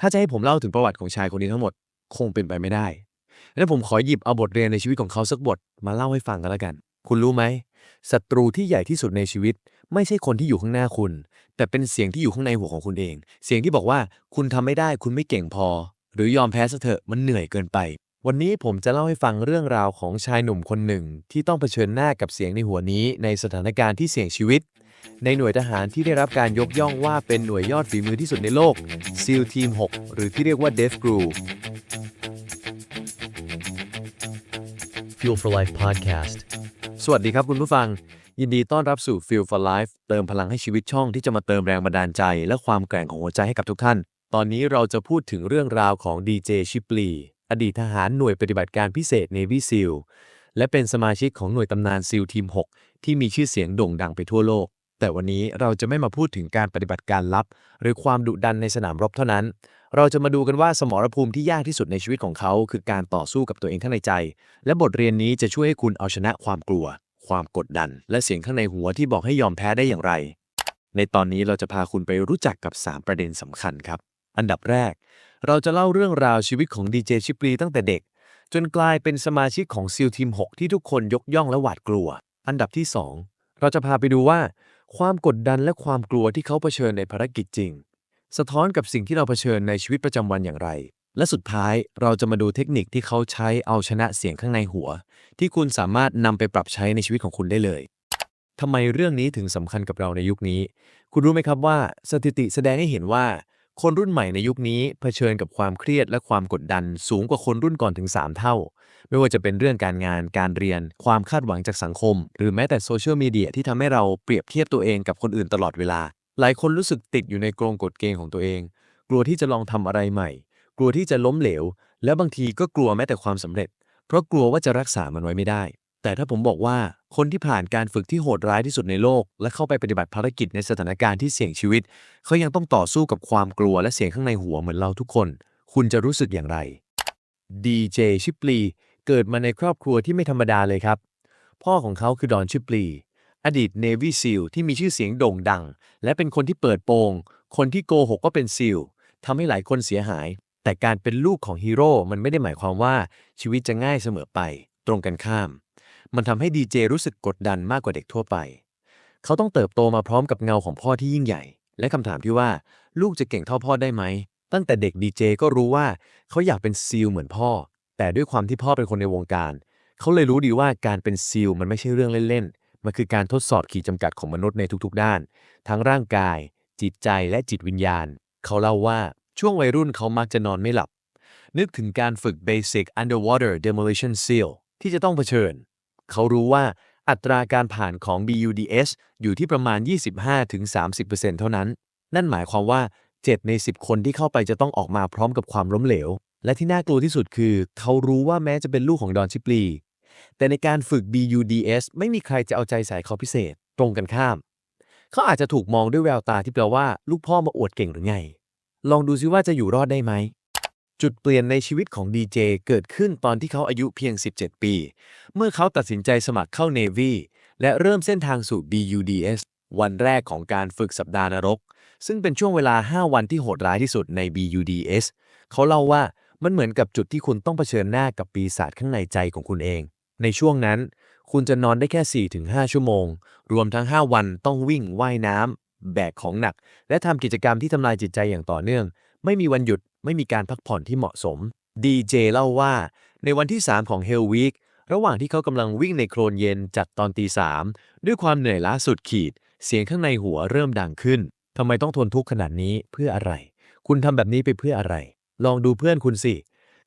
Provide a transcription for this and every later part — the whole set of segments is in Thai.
ถ้าจะให้ผมเล่าถึงประวัติของชายคนนี้ทั้งหมดคงเป็นไปไม่ได้และผมขอหยิบเอาบทเรียนในชีวิตของเขาสักบทมาเล่าให้ฟังกันแล้วกัน คุณรู้ไหมศัตรูที่ใหญ่ที่สุดในชีวิต ไม่ใช่คนที่อยู่ข้างหน้าคุณ แต่เป็นเสียงที่อยู่ข้างในหัวของคุณเอง เสียงที่บอกว่าคุณทำไม่ได้คุณไม่เก่งพอ หรือยอมแพ้ซะเถอะมันเหนื่อยเกินไป วันนี้ผมจะเล่าให้ฟังเรื่องราวของชายหนุ่มคนหนึ่ง ที่ต้องเผชิญหน้ากับเสียงในหัวนี้ในสถานการณ์ที่เสี่ยงชีวิต ในหน่วยทหารที่ได้รับการยกย่องว่าเป็นหน่วยยอดฝีมือที่สุดในโลก SEAL Team 6หรือที่เรียกว่า Death Crew Fuel for Life podcast. สวัสดีครับคุณผู้ฟัง ยินดีต้อนรับสู่ Feel for Life เติมพลังให้ชีวิตช่องที่จะมาเติมแรงบันดาลใจ และความแกร่งของหัวใจให้กับทุกท่าน ตอนนี้เราจะพูดถึงเรื่องราวของดีเจชิปลีอดีตทหารหน่วยปฏิบัติการพิเศษ Navy SEAL และเป็นสมาชิกของหน่วยตำนาน SEAL Team 6ที่มีชื่อเสียงโด่งดังไปทั่วโลก แต่วันนี้เราจะไม่มาพูดถึงการปฏิบัติการลับ หรือความดุดันในสนามรบเท่านั้น เราจะมาดูกันว่าสมรภูมิที่ยากที่สุดในชีวิตของเขา คือการต่อสู้กับตัวเองข้างในใจ และบทเรียนนี้จะช่วยให้คุณเอาชนะความกลัว ความกดดัน และเสียงข้างในหัวที่บอกให้ยอมแพ้ได้อย่างไร ในตอนนี้เราจะพาคุณไปรู้จักกับ 3 ประเด็นสำคัญครับ อันดับแรก เราจะเล่าเรื่องราวชีวิตของดีเจชิปลีตั้งแต่เด็ก จนกลายเป็นสมาชิกของซีลทีม 6 ที่ทุกคนยกย่องและหวาดกลัว อันดับที่ 2 เราจะพาไปดูว่า ความกดดันและความกลัวที่เขาเผชิญในภารกิจจริง สะท้อนกับสิ่งที่เราเผชิญในชีวิตประจำวันอย่างไร และสุดท้ายเราจะมาดูเทคนิคที่เขาใช้เอาชนะเสียงข้างในหัว ที่คุณสามารถนำไปปรับใช้ในชีวิตของคุณได้เลยทำไมเรื่องนี้ถึงสำคัญกับเราในยุคนี้ คุณรู้ไหมครับว่า สถิติแสดงให้เห็นว่า คนรุ่นใหม่ในยุคนี้เผชิญกับความเครียดและความกดดันสูงกว่าคนรุ่นก่อนถึง 3 เท่า ไม่ว่าจะเป็นเรื่องการงาน การเรียน ความคาดหวังจากสังคม หรือแม้แต่โซเชียลมีเดียที่ทำให้เราเปรียบเทียบตัวเองกับคนอื่นตลอดเวลา หลายคนรู้สึกติดอยู่ในกรงกฎเกณฑ์ของตัวเอง กลัวที่จะลองทำอะไรใหม่ กลัวที่จะล้มเหลว และบางทีก็กลัวแม้แต่ความสำเร็จ เพราะกลัวว่าจะรักษามันไว้ไม่ได้ แต่ถ้าผมบอกว่าคนที่ผ่านการฝึกที่โหดร้ายที่สุดในโลก และเข้าไปปฏิบัติภารกิจในสถานการณ์ที่เสี่ยงชีวิต เขายังต้องต่อสู้กับความกลัวและเสียงข้างในหัวเหมือนเราทุกคน คุณจะรู้สึกอย่างไรดีเจชิปลีเกิดมาในครอบครัวที่ไม่ธรรมดาเลยครับ พ่อของเขาคือดอนชิปลีอดีต Navy SEAL ที่มีชื่อเสียงโด่งดัง และเป็นคนที่เปิดโปง คนที่โกหกก็เป็น SEAL ทำให้หลายคนเสียหาย แต่การเป็นลูกของฮีโร่มันไม่ได้หมายความว่าชีวิตจะง่ายเสมอไป ตรงกันข้าม มันทำให้ดีเจรู้สึกกดดันมากกว่าเด็กทั่วไป เขาต้องเติบโตมาพร้อมกับเงาของพ่อที่ยิ่งใหญ่ และคำถามที่ว่าลูกจะเก่งเท่าพ่อได้ไหม ตั้งแต่เด็กดีเจก็รู้ว่าเขาอยากเป็นซีลเหมือนพ่อ แต่ด้วยความที่พ่อเป็นคนในวงการ เขาเลยรู้ดีว่าการเป็นซีลมันไม่ใช่เรื่องเล่นๆ มันคือการทดสอบขีดจำกัดของมนุษย์ในทุกๆ ด้าน ทั้งร่างกาย จิตใจและจิตวิญญาณ เขาเล่าว่าช่วงวัยรุ่นเขามักจะนอนไม่หลับนึกถึงการฝึก Basic Underwater Demolition SEAL ที่จะต้องเผชิญ เขารู้ว่าอัตราการผ่านของ BUDS อยู่ที่ประมาณ 25-30%เท่านั้น นั่นหมายความว่า 7 ใน 10 คนที่เข้าไปจะต้องออกมาพร้อมกับความล้มเหลว และที่น่ากลัวที่สุดคือ เขารู้ว่าแม้จะเป็นลูกของดอนชิปลี แต่ในการฝึก BUDS ไม่มีใครจะเอาใจใส่เขาพิเศษ ตรงกันข้าม เขาอาจจะถูกมองด้วยแววตาที่แปลว่า ลูกพ่อมาอวดเก่งหรือไง ลองดูซิว่าจะอยู่รอดได้ไหม จุดเปลี่ยนในชีวิตของดีเจเกิดขึ้นตอนที่เขาอายุเพียง 17 ปี เมื่อเขาตัดสินใจสมัครเข้า Navy และเริ่มเส้นทางสู่ BUDS วันแรกของการฝึกสัปดาห์นรก ซึ่งเป็นช่วงเวลา 5 วันที่โหดร้ายที่สุดใน BUDS เขาเล่าว่ามันเหมือนกับจุดที่คุณต้องเผชิญหน้ากับปีศาจข้างในใจของคุณเอง ในช่วงนั้น คุณจะนอนได้แค่ 4-5 ชั่วโมง รวมทั้ง 5 วันต้องวิ่งว่ายน้ำแบกของหนัก และทำกิจกรรมที่ทำลายจิตใจอย่างต่อเนื่อง ไม่มีวันหยุด ไม่มีการพักผ่อนที่เหมาะสม ดีเจเล่าว่า ในวันที่ 3 ของ Hell Week ระหว่างที่เขากำลังวิ่งในโคลนเย็นจัดตอนตีสามด้วยความเหนื่อยล้าสุดขีด เสียงข้างในหัวเริ่มดังขึ้นทำไมต้องทนทุกข์ขนาดนี้เพื่ออะไร คุณทำแบบนี้ไปเพื่ออะไร ลองดูเพื่อนคุณสิ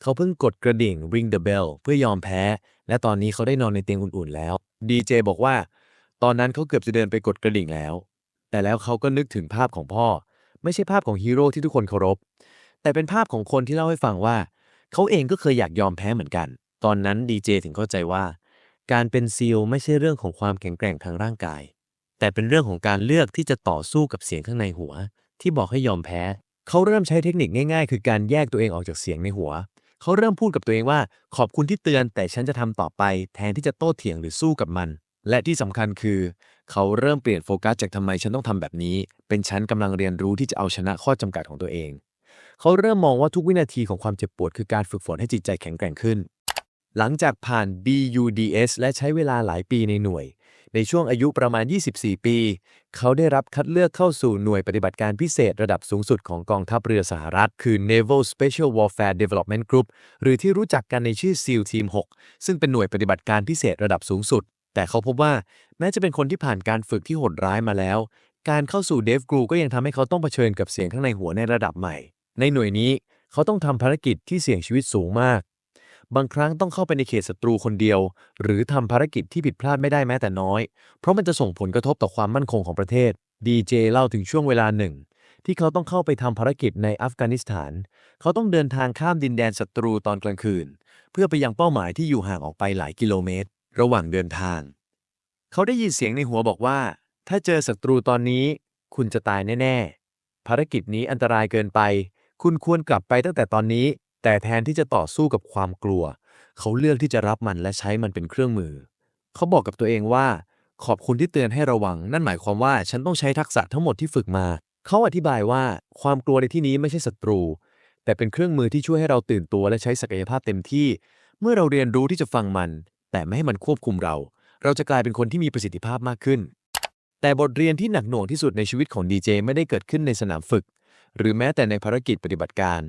เขาเพิ่งกดกระดิ่ง ring the bell เพื่อยอมแพ้ และตอนนี้เขาได้นอนในเตียงอุ่นๆแล้วดีเจบอกว่า ตอนนั้นเขาเกือบจะเดินไปกดกระดิ่งแล้ว แต่แล้วเขาก็นึกถึงภาพของพ่อ ไม่ใช่ภาพของฮีโร่ที่ทุกคนเคารพ แต่เป็นภาพของคนที่เล่าให้ฟังว่า เขาเองก็เคยอยากยอมแพ้เหมือนกัน ตอนนั้นดีเจถึงเข้าใจว่า การเป็นซีลไม่ใช่เรื่องของความแข็งแกร่งทางร่างกาย แต่เป็นเรื่องของการเลือกที่จะต่อสู้กับเสียงข้างในหัว ที่บอกให้ยอมแพ้ เขาเริ่มใช้เทคนิคง่ายๆ คือการแยกตัวเองออกจากเสียงในหัว เขาเริ่มพูดกับตัวเองว่า ขอบคุณที่เตือนแต่ฉันจะทำต่อไป แทนที่จะโต้เถียงหรือสู้กับมันและที่สำคัญคือ เขาเริ่มเปลี่ยนโฟกัสจากทำไมฉันต้องทำแบบนี้ เป็นฉันกำลังเรียนรู้ที่จะเอาชนะข้อจำกัดของตัวเอง เขาเริ่มมองว่าทุกวินาทีของความเจ็บปวดคือการฝึกฝนให้จิตใจแข็งแกร่งขึ้น หลังจากผ่าน BUDS และใช้เวลาหลายปีในหน่วย ในช่วงอายุประมาณ 24 ปี เขาได้รับคัดเลือกเข้าสู่หน่วยปฏิบัติการพิเศษระดับสูงสุดของกองทัพเรือสหรัฐ คือ Naval Special Warfare Development Group หรือที่รู้จักกันในชื่อ SEAL Team 6 ซึ่งเป็นหน่วยปฏิบัติการพิเศษระดับสูงสุด แต่เขาพบว่าแม้จะเป็นคนที่ผ่านการฝึกที่โหดร้ายมาแล้ว การเข้าสู่ Dev Group ก็ยังทำให้เขาต้องเผชิญกับเสียงข้างในหัวในระดับใหม่ ในหน่วยนี้เขาต้องทำภารกิจที่เสี่ยงชีวิตสูงมาก บางครั้งต้องเข้าไปในเขตศัตรูคนเดียว หรือทำภารกิจที่ผิดพลาดไม่ได้แม้แต่น้อย เพราะมันจะส่งผลกระทบต่อความมั่นคงของประเทศ ดีเจเล่าถึงช่วงเวลาหนึ่ง ที่เขาต้องเข้าไปทำภารกิจในอัฟกานิสถาน เขาต้องเดินทางข้ามดินแดนศัตรูตอนกลางคืน เพื่อไปยังเป้าหมายที่อยู่ห่างออกไปหลายกิโลเมตร ระหว่างเดินทาง เขาได้ยินเสียงในหัวบอกว่า ถ้าเจอศัตรูตอนนี้ คุณจะตายแน่ ๆ ภารกิจนี้อันตรายเกินไป คุณควรกลับไปตั้งแต่ตอนนี้ แต่แทนที่จะต่อสู้กับความกลัว เขาเลือกที่จะรับมันและใช้มันเป็นเครื่องมือ เขาบอกกับตัวเองว่า ขอบคุณที่เตือนให้ระวัง นั่นหมายความว่าฉันต้องใช้ทักษะทั้งหมดที่ฝึกมา เขาอธิบายว่าความกลัวในที่นี้ไม่ใช่ศัตรู แต่เป็นเครื่องมือที่ช่วยให้เราตื่นตัวและใช้ศักยภาพเต็มที่ เมื่อเราเรียนรู้ที่จะฟังมัน แต่ไม่ให้มันควบคุมเรา เราจะกลายเป็นคนที่มีประสิทธิภาพมากขึ้น แต่บทเรียนที่หนักหน่วงที่สุดในชีวิตของดีเจไม่ได้เกิดขึ้นในสนามฝึก หรือแม้แต่ในภารกิจปฏิบัติการ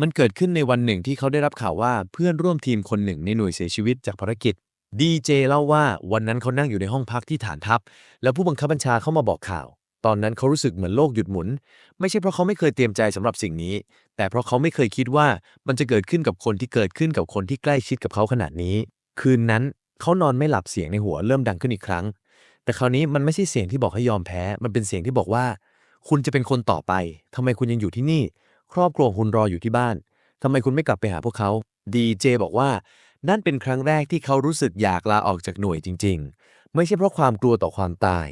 มันเกิดขึ้นในวันหนึ่งที่เขาได้รับข่าวว่าเพื่อนร่วมทีมคนหนึ่งในหน่วยเสียชีวิตจากภารกิจดีเจเล่าว่าวันนั้นเขานั่งอยู่ในห้องพักที่ฐานทัพ แล้วผู้บังคับบัญชาเข้ามาบอกข่าว ตอนนั้นเขารู้สึกเหมือนโลกหยุดหมุน ไม่ใช่เพราะเขาไม่เคยเตรียมใจสำหรับสิ่งนี้ แต่เพราะเขาไม่เคยคิดว่ามันจะเกิดขึ้นกับคนที่เกิดขึ้นกับคนที่ใกล้ชิดกับเขาขนาดนี้ คืนนั้นเขานอนไม่หลับเสียงในหัวเริ่มดังขึ้นอีกครั้ง แต่คราวนี้มันไม่ใช่เสียงที่บอกให้ยอมแพ้ มันเป็นเสียงที่บอกว่า คุณจะเป็นคนต่อไปทำไมคุณยังอยู่ที่นี่ ครอบครัวคุณรออยู่ที่บ้านทำไมคุณไม่กลับไปหาพวกเขา ดีเจบอกว่า นั่นเป็นครั้งแรกที่เขารู้สึกอยากลาออกจากหน่วยจริง ๆ ไม่ใช่เพราะความกลัวต่อความตาย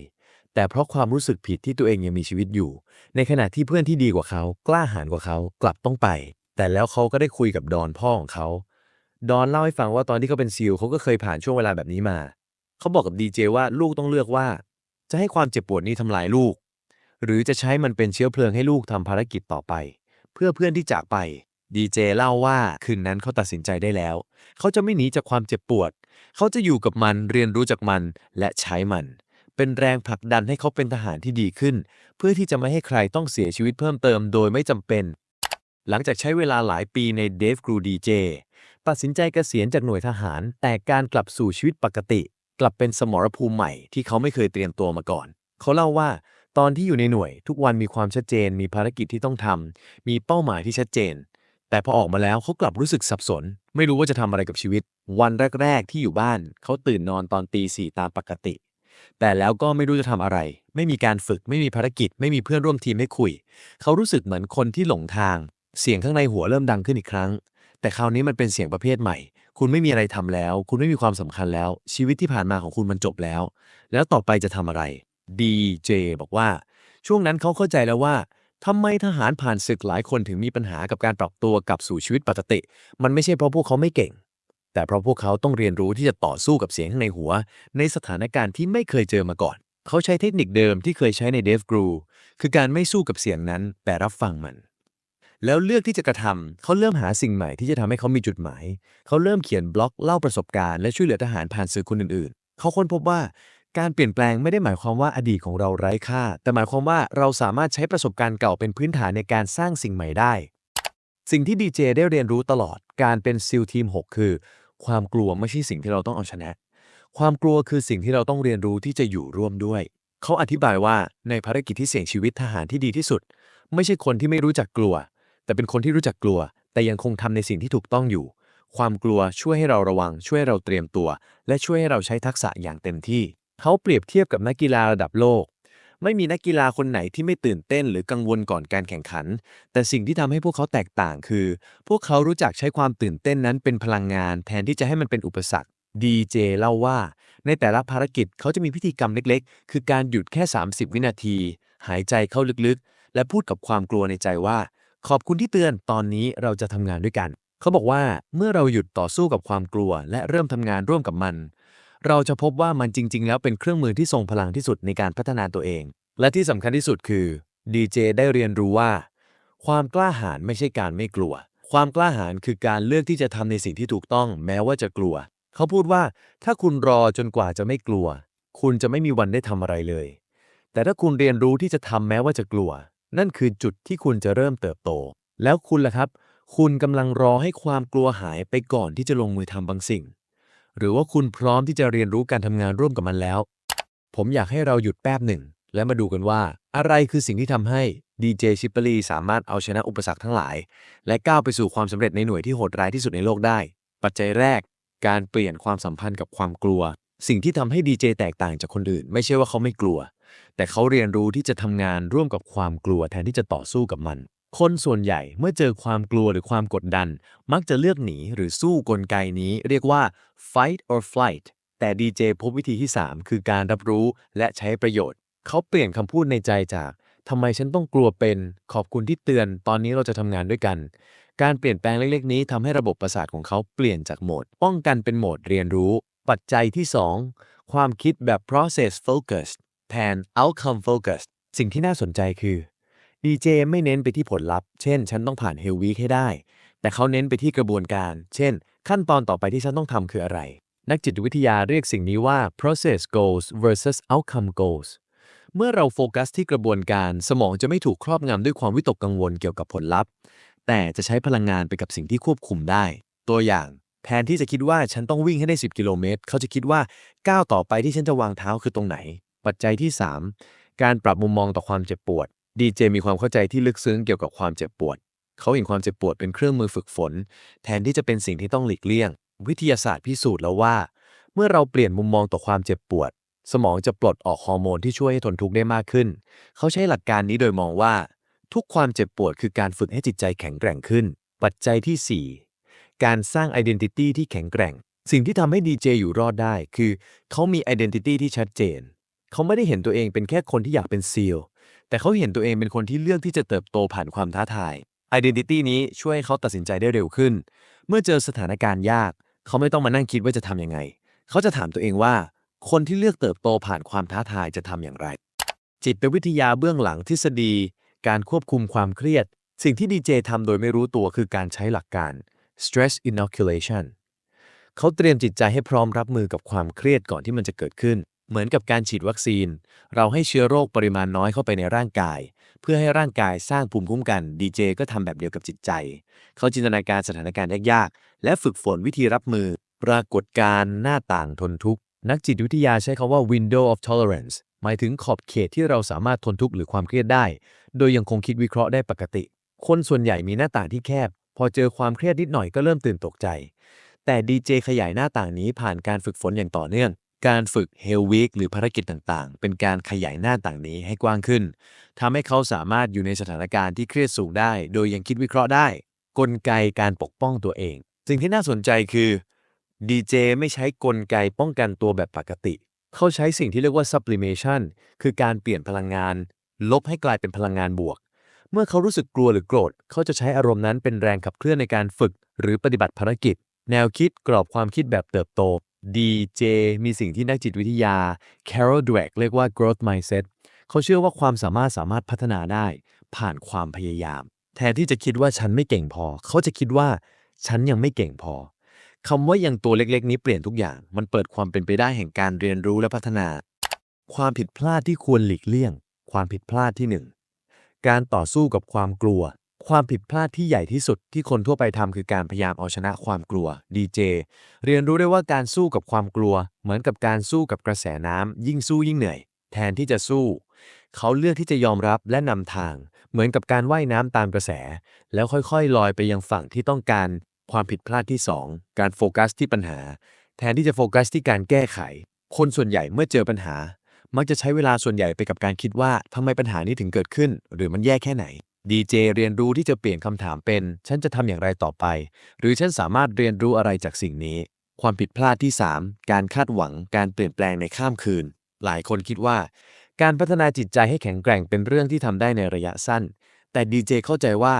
แต่เพราะความรู้สึกผิดที่ตัวเองยังมีชีวิตอยู่ ในขณะที่เพื่อนที่ดีกว่าเขา กล้าหาญกว่าเขากลับต้องไป แต่แล้วเขาก็ได้คุยกับดอนพ่อของเขา ดอนเล่าให้ฟังว่าตอนที่เขาเป็นซีลเขาก็เคยผ่านช่วงเวลาแบบนี้มา เขาบอกกับดีเจว่าลูกต้องเลือกว่า จะให้ความเจ็บปวดนี้ทำลายลูก หรือจะใช้มันเป็นเชื้อเพลิงให้ลูกทำภารกิจต่อไป เพื่อเพื่อนที่จากไปดีเจเล่าว่าคืนนั้นเขาตัดสินใจได้แล้ว เขาจะไม่หนีจากความเจ็บปวด เขาจะอยู่กับมันเรียนรู้จากมันและใช้มัน เป็นแรงผลักดันให้เขาเป็นทหารที่ดีขึ้น เพื่อที่จะไม่ให้ใครต้องเสียชีวิตเพิ่มเติมโดยไม่จำเป็น หลังจากใช้เวลาหลายปีในเดฟกรูดีเจตัดสินใจเกษียณจากหน่วยทหาร แต่การกลับสู่ชีวิตปกติ กลับเป็นสมรภูมิใหม่ที่เขาไม่เคยเตรียมตัวมาก่อน เขาเล่าว่า ตอนที่อยู่ในหน่วย ทุกวันมีความชัดเจน มีภารกิจที่ต้องทำมีเป้าหมายที่ชัดเจน แต่พอออกมาแล้วเขากลับรู้สึกสับสน ไม่รู้ว่าจะทำอะไรกับชีวิต วันแรก ๆ ที่อยู่บ้าน เขาตื่นนอนตอนตีสี่ตามปกติ แต่แล้วก็ไม่รู้จะทำอะไร ไม่มีการฝึก ไม่มีภารกิจ ไม่มีเพื่อนร่วมทีมให้คุย เขารู้สึกเหมือนคนที่หลงทาง เสียงข้างในหัวเริ่มดังขึ้นอีกครั้ง แต่คราวนี้มันเป็นเสียงประเภทใหม่ คุณไม่มีอะไรทำแล้ว คุณไม่มีความสำคัญแล้ว ชีวิตที่ผ่านมาของคุณมันจบแล้ว แล้วต่อไปจะทำอะไร ดีเจบอกว่า ช่วงนั้นเขาเข้าใจแล้วว่าทำไมทหารผ่านศึกหลายคนถึงมีปัญหากับการปรับตัวกลับสู่ชีวิตปกติ มันไม่ใช่เพราะพวกเขาไม่เก่ง แต่เพราะพวกเขาต้องเรียนรู้ที่จะต่อสู้กับเสียงข้างในหัว ในสถานการณ์ที่ไม่เคยเจอมาก่อน เขาใช้เทคนิคเดิมที่เคยใช้ในเดฟกรูคือการไม่สู้กับเสียงนั้น แต่รับฟังมัน แล้วเลือกที่จะกระทำเขาเริ่มหาสิ่งใหม่ที่จะทำให้เขามีจุดหมาย เขาเริ่มเขียนบล็อกเล่าประสบการณ์และช่วยเหลือทหารผ่านสื่อคนอื่นๆ เขาค้นพบว่า การเปลี่ยนแปลงไม่ได้หมายความว่าอดีตของเราไร้ค่า แต่หมายความว่าเราสามารถใช้ประสบการณ์เก่าเป็นพื้นฐานในการสร้างสิ่งใหม่ได้ สิ่งที่ดีเจได้เรียนรู้ตลอด การเป็นซิลทีม 6 คือ ความกลัวไม่ใช่สิ่งที่เราต้องเอาชนะ ความกลัวคือสิ่งที่เราต้องเรียนรู้ที่จะอยู่ร่วมด้วย เขาอธิบายว่าในภารกิจที่เสี่ยงชีวิตทหารที่ดีที่สุด ไม่ใช่คนที่ไม่รู้จักกลัว แต่เป็นคนที่รู้จักกลัว แต่ยังคงทำในสิ่งที่ถูกต้องอยู่ ความกลัวช่วยให้เราระวัง ช่วยให้เราเตรียมตัว และช่วยให้เราใช้ทักษะอย่างเต็มที่ เขาเปรียบเทียบกับนักกีฬาระดับโลก ไม่มีนักกีฬาคนไหนที่ไม่ตื่นเต้นหรือกังวลก่อนการแข่งขัน แต่สิ่งที่ทำให้พวกเขาแตกต่างคือ พวกเขารู้จักใช้ความตื่นเต้นนั้นเป็นพลังงาน แทนที่จะให้มันเป็นอุปสรรคดีเจเล่าว่า ในแต่ละภารกิจเขาจะมีพิธีกรรมเล็กๆ คือการหยุดแค่ 30 วินาที หายใจเข้าลึกๆ และพูดกับความกลัวในใจว่า ขอบคุณที่เตือนตอนนี้เราจะทำงานด้วยกัน เขาบอกว่าเมื่อเราหยุดต่อสู้กับความกลัว และเริ่มทำงานร่วมกับมัน เราจะพบว่ามันจริง ๆ แล้วเป็นเครื่องมือที่ทรงพลังที่สุดในการพัฒนาตัวเอง และที่สำคัญที่สุดคือดีเจได้เรียนรู้ว่า ความกล้าหาญไม่ใช่การไม่กลัว ความกล้าหาญคือการเลือกที่จะทำในสิ่งที่ถูกต้องแม้ว่าจะกลัว เขาพูดว่าถ้าคุณรอจนกว่าจะไม่กลัว คุณจะไม่มีวันได้ทำอะไรเลย แต่ถ้าคุณเรียนรู้ที่จะทำแม้ว่าจะกลัว นั่นคือจุดที่คุณจะเริ่มเติบโต แล้วคุณล่ะครับ คุณกำลังรอให้ความกลัวหายไปก่อนที่จะลงมือทำบางสิ่ง หรือว่าคุณพร้อมที่จะเรียนรู้การทำงานร่วมกับมันแล้ว ผมอยากให้เราหยุดแป๊บหนึ่ง และมาดูกันว่า อะไรคือสิ่งที่ทำให้ดีเจชิปเปอรีสามารถเอาชนะอุปสรรคทั้งหลาย และก้าวไปสู่ความสำเร็จในหน่วยที่โหดร้ายที่สุดในโลกได้ ปัจจัยแรก การเปลี่ยนความสัมพันธ์กับความกลัว สิ่งที่ทำให้ดีเจแตกต่างจากคนอื่น ไม่ใช่ว่าเขาไม่กลัว แต่เขาเรียนรู้ที่จะทำงานร่วมกับความกลัวแทนที่จะต่อสู้กับมัน คนส่วนใหญ่เมื่อเจอความกลัวหรือความกดดัน มักจะเลือกหนีหรือสู้กลไกนี้ เรียกว่า fight or flight แต่ดีเจพบวิธีที่ 3 คือการรับรู้และใช้ประโยชน์ เขาเปลี่ยนคำพูดในใจจากทำไมฉันต้องกลัวเป็นขอบคุณที่เตือน ตอนนี้เราจะทำงานด้วยกัน การเปลี่ยนแปลงเล็ก ๆ นี้ทำให้ระบบประสาทของเขาเปลี่ยนจากโหมด ป้องกันเป็นโหมดเรียนรู้ ปัจจัยที่ 2 ความคิดแบบ process focused แทน outcome focused สิ่งที่น่าสนใจคือ ดีเจไม่เน้นไปที่ผลลัพธ์ เช่น ฉันต้องผ่าน Hell Week ให้ได้ แต่เขาเน้นไปที่กระบวนการ เช่น ขั้นตอนต่อไปที่ฉันต้องทำคืออะไร นักจิตวิทยาเรียกสิ่งนี้ว่า process goals versus outcome goals เมื่อเราโฟกัสที่กระบวนการสมองจะไม่ถูกครอบงำด้วยความวิตกกังวลเกี่ยวกับผลลัพธ์ แต่จะใช้พลังงานไปกับสิ่งที่ควบคุมได้ ตัวอย่างแทนที่จะคิดว่าฉันต้องวิ่งให้ได้ 10 กิโลเมตร เขาจะคิดว่าก้าวต่อไปที่ฉันจะวางเท้าคือตรงไหน ปัจจัยที่ 3 การปรับมุมมองต่อความเจ็บปวด ดีเจมีความเข้าใจที่ลึกซึ้งเกี่ยวกับความเจ็บปวด เขาเห็นความเจ็บปวดเป็นเครื่องมือฝึกฝน แทนที่จะเป็นสิ่งที่ต้องหลีกเลี่ยง วิทยาศาสตร์พิสูจน์แล้วว่า เมื่อเราเปลี่ยนมุมมองต่อความเจ็บปวด สมองจะปลดออกฮอร์โมนที่ช่วยให้ทนทุกข์ได้มากขึ้น เขาใช้หลักการนี้โดยมองว่า ทุกความเจ็บปวดคือการฝึกให้จิตใจแข็งแกร่งขึ้น ปัจจัยที่ 4 การสร้าง identity ที่แข็งแกร่ง สิ่งที่ทำให้ดีเจอยู่รอดได้ คือ เขามี identity ที่ชัดเจน เขาไม่ได้เห็นตัวเองเป็นแค่คนที่อยากเป็นซีล แต่เขาเห็นตัวเองเป็นคนที่เลือกที่จะเติบโตผ่านความท้าทาย identity นี้ช่วยให้เขาตัดสินใจได้เร็วขึ้น เมื่อเจอสถานการณ์ยาก เขาไม่ต้องมานั่งคิดว่าจะทำยังไง เขาจะถามตัวเองว่า คนที่เลือกเติบโตผ่านความท้าทายจะทำอย่างไร จิตวิทยาเบื้องหลังทฤษฎี การควบคุมความเครียด สิ่งที่ดีเจทำโดยไม่รู้ตัวคือการใช้หลักการ stress inoculation เขาเตรียมจิตใจให้พร้อมรับมือกับความเครียดก่อนที่มันจะเกิดขึ้น เหมือนกับการฉีดวัคซีน เราให้เชื้อโรคปริมาณน้อยเข้าไปในร่างกาย เพื่อให้ร่างกายสร้างภูมิคุ้มกันดีเจก็ทำแบบเดียวกับจิตใจ เขาจินตนาการสถานการณ์ยากๆ และฝึกฝนวิธีรับมือ ปรากฏการณ์หน้าต่างทนทุกข์ นักจิตวิทยาใช้คำว่า window of tolerance หมายถึงขอบเขตที่เราสามารถทนทุกข์หรือความเครียดได้ โดยยังคงคิดวิเคราะห์ได้ปกติ คนส่วนใหญ่มีหน้าต่างที่แคบ พอเจอความเครียดนิดหน่อยก็เริ่มตื่นตกใจ แต่ดีเจขยายหน้าต่างนี้ผ่านการฝึกฝนอย่างต่อเนื่อง การฝึก Hell Week หรือภารกิจต่างๆ เป็นการขยายหน้าต่างนี้ให้กว้างขึ้นทำให้เขาสามารถอยู่ในสถานการณ์ที่เครียดสูงได้ โดยยังคิดวิเคราะห์ได้ กลไกการปกป้องตัวเอง สิ่งที่น่าสนใจคือดีเจไม่ใช้กลไกป้องกันตัวแบบปกติ เขาใช้สิ่งที่เรียกว่า sublimation คือการเปลี่ยนพลังงาน ลบให้กลายเป็นพลังงานบวก เมื่อเขารู้สึกกลัวหรือโกรธ เขาจะใช้อารมณ์นั้นเป็นแรงขับเคลื่อนในการฝึก หรือปฏิบัติภารกิจ แนวคิดกรอบความคิดแบบเติบโต DJ มีสิ่งที่นักจิตวิทยา Carol Dweck เรียกว่า growth mindset เขาเชื่อว่าความสามารถสามารถพัฒนาได้ ผ่านความพยายาม แทนที่จะคิดว่าฉันไม่เก่งพอ เขาจะคิดว่าฉันยังไม่เก่งพอคำว่ายังตัวเล็กๆ นี้เปลี่ยนทุกอย่าง มันเปิดความเป็นไปได้แห่งการเรียนรู้และพัฒนา ความผิดพลาดที่ควรหลีกเลี่ยง ความผิดพลาดที่หนึ่งการต่อสู้กับความกลัว ความผิดพลาดที่ใหญ่ที่สุดที่คนทั่วไปทำคือการพยายามเอาชนะความกลัว DJ เรียนรู้ได้ว่าการสู้กับความกลัว เหมือนกับการสู้กับกระแสน้ำยิ่งสู้ยิ่งเหนื่อย แทนที่จะสู้ เขาเลือกที่จะยอมรับและนำทาง เหมือนกับการว่ายน้ำตามกระแส แล้วค่อยๆ ลอยไปยังฝั่งที่ต้องการ ความผิดพลาดที่ 2 การโฟกัสที่ปัญหา แทนที่จะโฟกัสที่การแก้ไข คนส่วนใหญ่เมื่อเจอปัญหา มักจะใช้เวลาส่วนใหญ่ไปกับการคิดว่าทำไมปัญหานี้ถึงเกิดขึ้น หรือมันแย่แค่ไหน ดีเจเรียนรู้ที่จะเปลี่ยนคำถามเป็น ฉันจะทำอย่างไรต่อไป หรือฉันสามารถเรียนรู้อะไรจากสิ่งนี้ ความผิดพลาดที่ 3 การคาดหวังการเปลี่ยนแปลงในข้ามคืน หลายคนคิดว่า การพัฒนาจิตใจให้แข็งแกร่งเป็นเรื่องที่ทำได้ในระยะสั้น แต่ดีเจเข้าใจว่า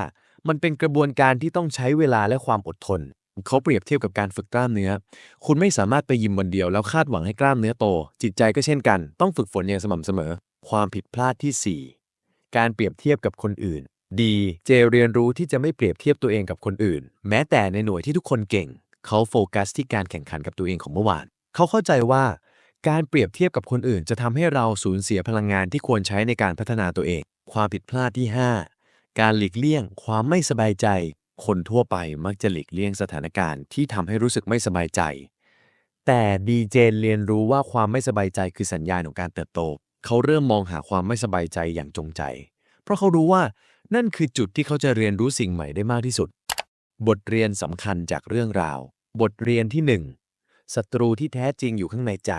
มันเป็นกระบวนการที่ต้องใช้เวลาและความอดทน เขาเปรียบเทียบกับการฝึกกล้ามเนื้อ คุณไม่สามารถไปยิมวันเดียวแล้วคาดหวังให้กล้ามเนื้อโต จิตใจก็เช่นกัน ต้องฝึกฝนอย่างสม่ำเสมอ ความผิดพลาดที่ 4 การเปรียบเทียบกับคนอื่น D เจเรียนรู้ที่จะไม่เปรียบเทียบตัวเองกับคนอื่น แม้แต่ในหน่วยที่ทุกคนเก่ง เขาโฟกัสที่การแข่งขันกับตัวเองของเมื่อวาน เขาเข้าใจว่า การเปรียบเทียบกับคนอื่น จะทำให้เราสูญเสียพลังงานที่ควรใช้ในการพัฒนาตัวเอง ความผิดพลาดที่ 5 การหลีกเลี่ยง ความไม่สบายใจ คนทั่วไปมักจะหลีกเลี่ยงสถานการณ์ที่ทำให้รู้สึกไม่สบายใจ แต่ดีเจเรียนรู้ว่าความไม่สบายใจคือสัญญาณของการเติบโต เขาเริ่มมองหาความไม่สบายใจอย่างจงใจ เพราะเขารู้ว่านั่นคือจุดที่เขาจะเรียนรู้สิ่งใหม่ได้มากที่สุด บทเรียนสำคัญจากเรื่องราว บทเรียนที่ 1ศัตรูที่แท้จริงอยู่ข้างในใจ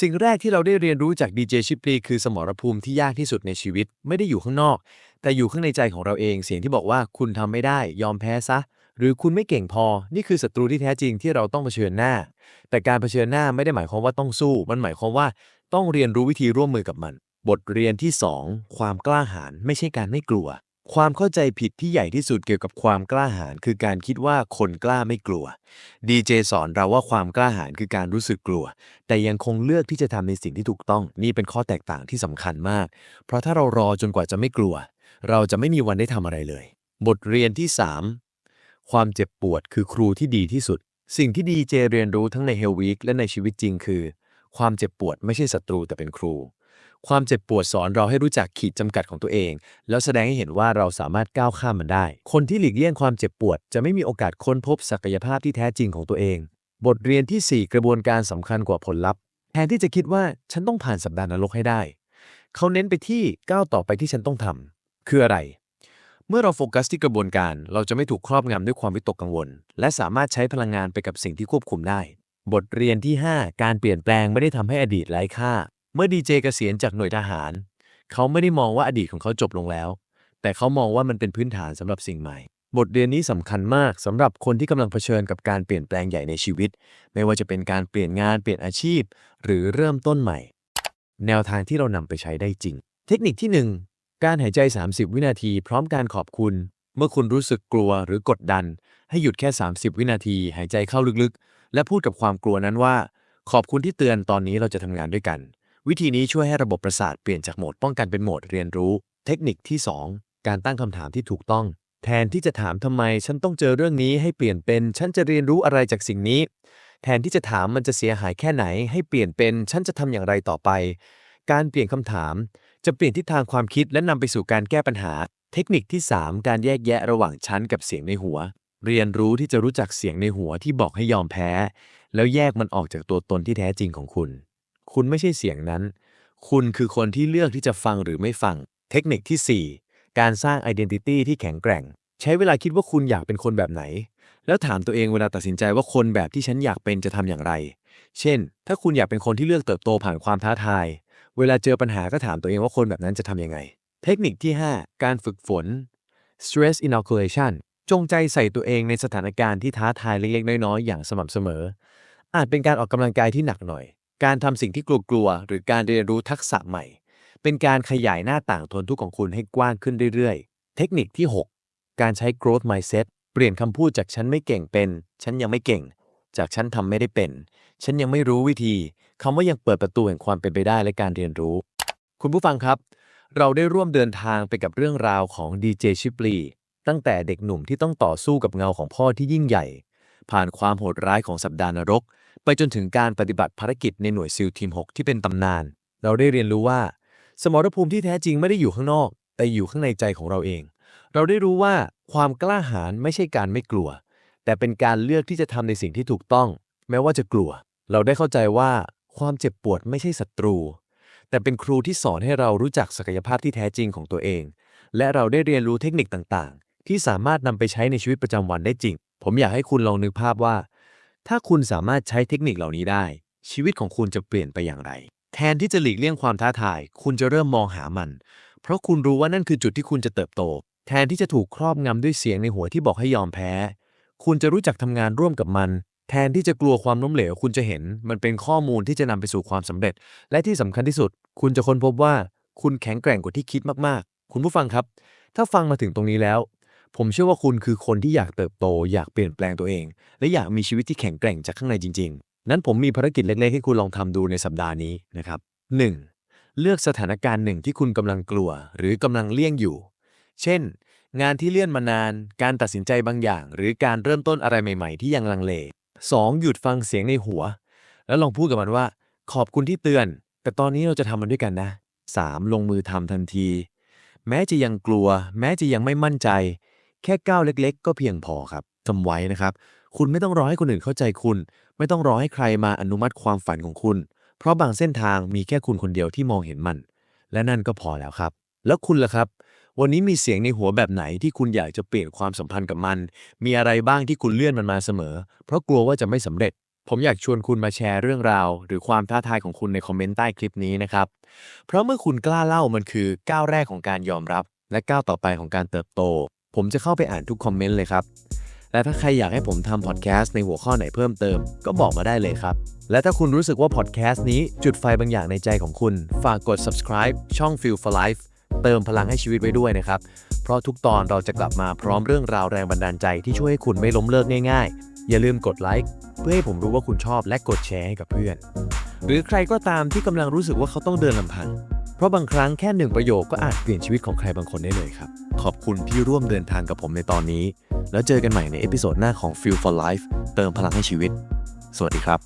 สิ่งแรกที่เราได้เรียนรู้จากดีเจชิปลีคือสมรภูมิที่ยากที่สุดในชีวิตไม่ได้อยู่ข้างนอก แต่อยู่ข้างในใจของเราเองเสียงที่บอกว่าคุณทำไม่ได้ยอมแพ้ซะหรือคุณไม่เก่งพอ นี่คือศัตรูที่แท้จริงที่เราต้องเผชิญหน้า แต่การเผชิญหน้าไม่ได้หมายความว่าต้องสู้ มันหมายความว่าต้องเรียนรู้วิธีร่วมมือกับมัน บทเรียนที่ 2 ความกล้าหาญไม่ใช่การไม่กลัว ความเข้าใจผิดที่ใหญ่ที่สุดเกี่ยวกับความกล้าหาญคือการคิดว่าคนกล้าไม่กลัว ดีเจสอนเราว่าความกล้าหาญคือการรู้สึกกลัว แต่ยังคงเลือกที่จะทำในสิ่งที่ถูกต้อง นี่เป็นข้อแตกต่างที่สำคัญมาก เพราะถ้าเรารอจนกว่าจะไม่กลัว เราจะไม่มีวันได้ทำอะไรเลย บทเรียนที่ 3 ความเจ็บปวดคือครูที่ดีที่สุด สิ่งที่ดีเจเรียนรู้ทั้งในเฮลวีคและในชีวิตจริงคือ ความเจ็บปวดไม่ใช่ศัตรูแต่เป็นครู ความเจ็บปวดสอนเราให้รู้จักขีดจำกัดของตัวเอง แล้วแสดงให้เห็นว่าเราสามารถก้าวข้ามมันได้ คนที่หลีกเลี่ยงความเจ็บปวด จะไม่มีโอกาสค้นพบศักยภาพที่แท้จริงของตัวเอง บทเรียนที่ 4 กระบวนการสำคัญกว่าผลลัพธ์ แทนที่จะคิดว่าฉันต้องผ่านสัปดาห์นรกให้ได้ เขาเน้นไปที่ก้าวต่อไปที่ฉันต้องทำคืออะไร เมื่อเราโฟกัสที่กระบวนการ เราจะไม่ถูกครอบงำด้วยความวิตกกังวล และสามารถใช้พลังงานไปกับสิ่งที่ควบคุมได้ บทเรียนที่ 5 การเปลี่ยนแปลงไม่ได้ทำให้อดีตไร้ค่า เมื่อดีเจเกษียณจากหน่วยทหาร เขาไม่ได้มองว่าอดีตของเขาจบลงแล้ว แต่เขามองว่ามันเป็นพื้นฐานสำหรับสิ่งใหม่ บทเรียนนี้สำคัญมากสำหรับคนที่กำลังเผชิญกับการเปลี่ยนแปลงใหญ่ในชีวิต ไม่ว่าจะเป็นการเปลี่ยนงานเปลี่ยนอาชีพ หรือเริ่มต้นใหม่ แนวทางที่เรานำไปใช้ได้จริง เทคนิคที่ 1 การหายใจ 30 วินาที พร้อมการขอบคุณ เมื่อคุณรู้สึกกลัวหรือกดดัน ให้หยุดแค่ 30 วินาที หายใจเข้าลึกๆ และพูดกับความกลัวนั้นว่า ขอบคุณที่เตือนตอนนี้เราจะทำงานด้วยกัน วิธีนี้ช่วยให้ระบบประสาทเปลี่ยนจากโหมดป้องกันเป็นโหมดเรียนรู้ เทคนิคที่ 2 การตั้งคำถามที่ถูกต้อง แทนที่จะถามทำไม ฉันต้องเจอเรื่องนี้ให้เปลี่ยนเป็น ฉันจะเรียนรู้อะไรจากสิ่งนี้ แทนที่จะถามมันจะเสียหายแค่ไหน ให้เปลี่ยนเป็น ฉันจะทำอย่างไรต่อไป การเปลี่ยนคำถาม จะเปลี่ยนทิศทางความคิดและนำไปสู่การแก้ปัญหา เทคนิคที่ 3 การแยกแยะระหว่างฉันกับเสียงในหัว เรียนรู้ที่จะรู้จักเสียงในหัวที่บอกให้ยอมแพ้ แล้วแยกมันออกจากตัวตนที่แท้จริงของคุณ คุณไม่ใช่เสียงนั้น คุณคือคนที่เลือกที่จะฟังหรือไม่ฟัง เทคนิคที่ 4 การสร้าง identity ที่แข็งแกร่ง ใช้เวลาคิดว่าคุณอยากเป็นคนแบบไหน แล้วถามตัวเองเวลาตัดสินใจว่าคนแบบที่ฉันอยากเป็นจะทำอย่างไร เช่น ถ้าคุณอยากเป็นคนที่เลือกเติบโตผ่านความท้าทาย เวลาเจอปัญหาก็ถามตัวเองว่าคนแบบนั้นจะทำยังไง เทคนิคที่ 5 การฝึกฝน stress inoculation จงใจใส่ตัวเองในสถานการณ์ที่ท้าทายเล็กๆ น้อยๆ อย่างสม่ำเสมอ อาจเป็นการออกกำลังกายที่หนักหน่อย การทำสิ่งที่กลัวๆ หรือการเรียนรู้ทักษะใหม่ เป็นการขยายหน้าต่างทนทุกข์ของคุณให้กว้างขึ้นเรื่อยๆ เทคนิคที่ 6 การใช้ growth mindset เปลี่ยนคำพูดจากฉันไม่เก่งเป็น ฉันยังไม่เก่ง จากฉันทำไม่ได้เป็น ฉันยังไม่รู้วิธีคำว่ายังเปิดประตูแห่งความเป็นไปได้และการเรียนรู้ คุณผู้ฟังครับ เราได้ร่วมเดินทางไปกับเรื่องราวของดีเจชิปลีตั้งแต่เด็กหนุ่มที่ต้องต่อสู้กับเงาของพ่อที่ยิ่งใหญ่ ผ่านความโหดร้ายของสัปดาห์นรก ไปจนถึงการปฏิบัติภารกิจในหน่วยซิลทีม 6 ที่เป็นตำนาน เราได้เรียนรู้ว่า สมรภูมิที่แท้จริงไม่ได้อยู่ข้างนอก แต่อยู่ข้างในใจของเราเอง เราได้รู้ว่าความกล้าหาญไม่ใช่การไม่กลัว แต่เป็นการเลือกที่จะทำในสิ่งที่ถูกต้อง แม้ว่าจะกลัว เราได้เข้าใจว่าความเจ็บปวดไม่ใช่ศัตรู แต่เป็นครูที่สอนให้เรารู้จักศักยภาพที่แท้จริงของตัวเอง และเราได้เรียนรู้เทคนิคต่างๆ ที่สามารถนำไปใช้ในชีวิตประจำวันได้จริง ผมอยากให้คุณลองนึกภาพว่า ถ้าคุณสามารถใช้เทคนิคเหล่านี้ได้ ชีวิตของคุณจะเปลี่ยนไปอย่างไร แทนที่จะหลีกเลี่ยงความท้าทาย คุณจะเริ่มมองหามัน เพราะคุณรู้ว่านั่นคือจุดที่คุณจะเติบโต แทนที่จะถูกครอบงำด้วยเสียงในหัวที่บอกให้ยอมแพ้ คุณจะรู้จักทำงานร่วมกับมัน แทนที่จะกลัวความล้มเหลว คุณจะเห็น มันเป็นข้อมูลที่จะนำไปสู่ความสำเร็จ และที่สำคัญที่สุด คุณจะค้นพบว่า คุณแข็งแกร่งกว่าที่คิดมากๆ คุณผู้ฟังครับ ถ้าฟังมาถึงตรงนี้แล้ว ผมเชื่อว่าคุณคือคนที่อยากเติบโต อยากเปลี่ยนแปลงตัวเอง และอยากมีชีวิตที่แข็งแกร่งจากข้างในจริง ๆ นั้นผมมีภารกิจเล็กๆให้คุณลองทำดูในสัปดาห์นี้นะครับ 1. เลือกสถานการณ์หนึ่งที่คุณกำลังกลัว หรือกำลังเลี่ยงอยู่ เช่น งานที่เลื่อนมานาน การตัดสินใจบางอย่าง หรือการเริ่มต้นอะไรใหม่ ๆ ที่ยังลังเล 2. หยุดฟังเสียงในหัว แล้วลองพูดกับมันว่า ขอบคุณที่เตือน แต่ตอนนี้เราจะทำมันด้วยกันนะ 3. ลงมือทำทันที แม้จะยังกลัว แม้จะยังไม่มั่นใจ แค่ก้าวเล็กๆ ก็เพียงพอครับจำไว้นะครับ คุณไม่ต้องรอให้คนอื่นเข้าใจคุณ ไม่ต้องรอให้ใครมาอนุมัติความฝันของคุณ เพราะบางเส้นทางมีแค่คุณคนเดียวที่มองเห็นมัน และนั่นก็พอแล้วครับ แล้วคุณล่ะครับ วันนี้มีเสียงในหัวแบบไหนที่คุณอยากจะเปลี่ยนความสัมพันธ์กับมัน มีอะไรบ้างที่คุณเลื่อนมันมาเสมอ เพราะกลัวว่าจะไม่สำเร็จ ผมอยากชวนคุณมาแชร์เรื่องราว หรือความท้าทายของคุณในคอมเมนต์ใต้คลิปนี้นะครับ เพราะเมื่อคุณกล้าเล่ามันคือก้าวแรกของการยอมรับ และก้าวต่อไปของการเติบโต ผมจะเข้าไปอ่านทุกคอมเมนต์เลยครับ และถ้าใครอยากให้ผมทำพอดแคสต์ในหัวข้อไหนเพิ่มเติม ก็บอกมาได้เลยครับ และถ้าคุณรู้สึกว่าพอดแคสต์นี้จุดไฟบางอย่างในใจของคุณ ฝากกด subscribe ช่อง Feel for Life เติมพลังให้ชีวิตไว้ด้วยนะครับ เพราะทุกตอนเราจะกลับมาพร้อมเรื่องราวแรงบันดาลใจที่ช่วยให้คุณไม่ล้มเลิกง่ายๆ อย่าลืมกดไลค์เพื่อให้ผมรู้ว่าคุณชอบและกดแชร์ให้กับเพื่อน หรือใครก็ตามที่กำลังรู้สึกว่าเขาต้องเดินลำพัง เพราะบางครั้งแค่หนึ่งประโยคก็อาจเปลี่ยนชีวิตของใครบางคนได้เลยครับ ขอบคุณที่ร่วมเดินทางกับผมในตอนนี้ แล้วเจอกันใหม่ในเอพิโซดหน้าของ Feel for Life เติมพลังให้ชีวิต สวัสดีครับ